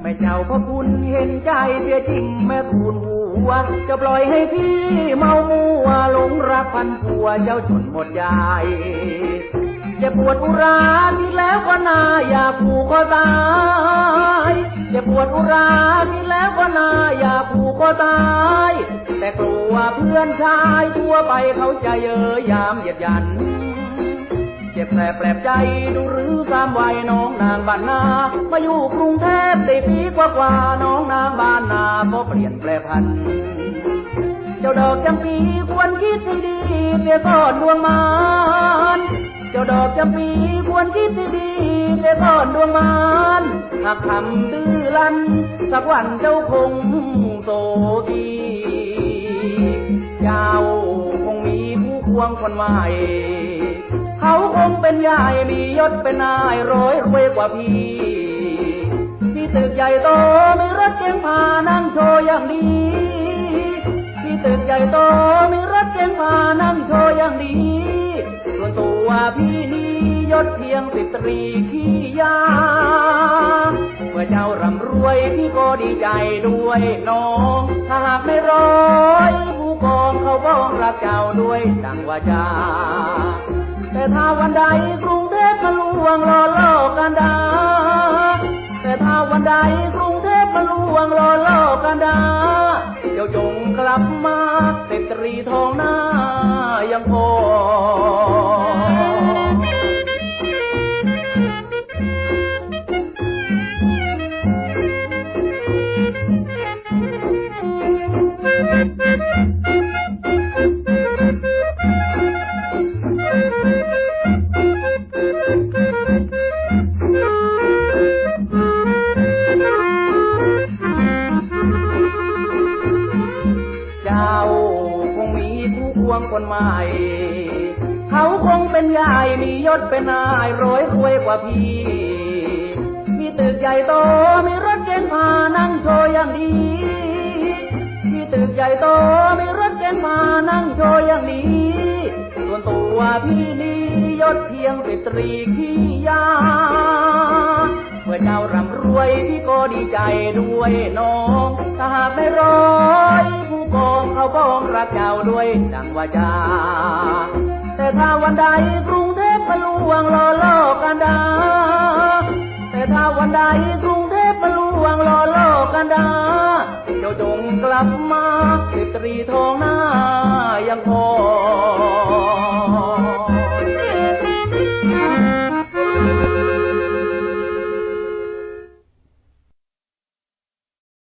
แม่เจ้าพระคุณเห็นใจเสียจริงแม่คุณหัว จะปล่อยให้พี่เมามัวหลงรักพันผัวเจ้าจนหมดใจจะปวดอุราที่แล้วก็นาอยากผูกก็ตายจะปวดอุราที่แล้วก็นาอยากผูกก็ตาย แต่กลัวเพื่อนชายทั่วไปเขาจะเยอะยามเหยียดยัน เจ็บแผลแปลบใจดูหรือความวัยน้องนางบ้านนา มาอยู่กรุงเทพได้ปีกว่ากว่าน้องนางบ้านนาก็เปลี่ยนแปลพัน เจ้าดอกจำปีควรคิดให้ดีเสียก่อนดวงมานเจ้าดอกจำปีควรคิดให้ดีเสียก่อนดวงมานหากทำดื้อรั้นสักวันเจ้าคงโตดีเจ้าคงมีผู้ควงคนใหม่ เขาคงเป็นใหญ่มียศเป็นนายร้อยรวยกว่าพี่ที่ตึกใหญ่โตมีรถเก๋งพานั่งโชว์อย่างดีที่ตึกใหญ่โตมีรถเก๋งพานั่งโชว์อย่างดีส่วนตัวพี่นี้ ยศเพียงสิบตรีขี้ยา เมื่อเจ้าร่ำรวยพี่ก็ดีใจด้วยน้อง ถ้าหากไม่ร้อยผู้กองเขาบ้องรักเจ้าด้วยดังว่าจา แต่ถ้าวันใดกรุงเทพมาลวงรอล่อกันดา แต่ถ้าวันใดกรุงเทพมาลวงรอล่อกันดา เจ้าจงกลับมาเต็ตรีทองหน้ายังพอ วงคนใหม่ เขาคงเป็นใหญ่มียศเป็นนายร้อยรวยกว่าพี่ มีตึกใหญ่โตมีรถเก๋งพานั่งโชว์อย่างดี มีตึกใหญ่โตมีรถเก๋งพานั่งโชว์อย่างดีส่วนตัวพี่นี้ยศเพียงสิตรีขี้ยา เมื่อเจ้าร่ำรวยพี่ก็ดีใจด้วยน้องถ้าหากไม่ร้อยผู้กองเขาบ้องรักเจ้าด้วยดังว่าจา แต่ถ้าวันใดกรุงเทพมาลวงรอล่อกันดา แต่ถ้าวันใดกรุงเทพมาลวงรอล่อกันดาเจ้าจงกลับมาสิตรีทองหน้ายังพอ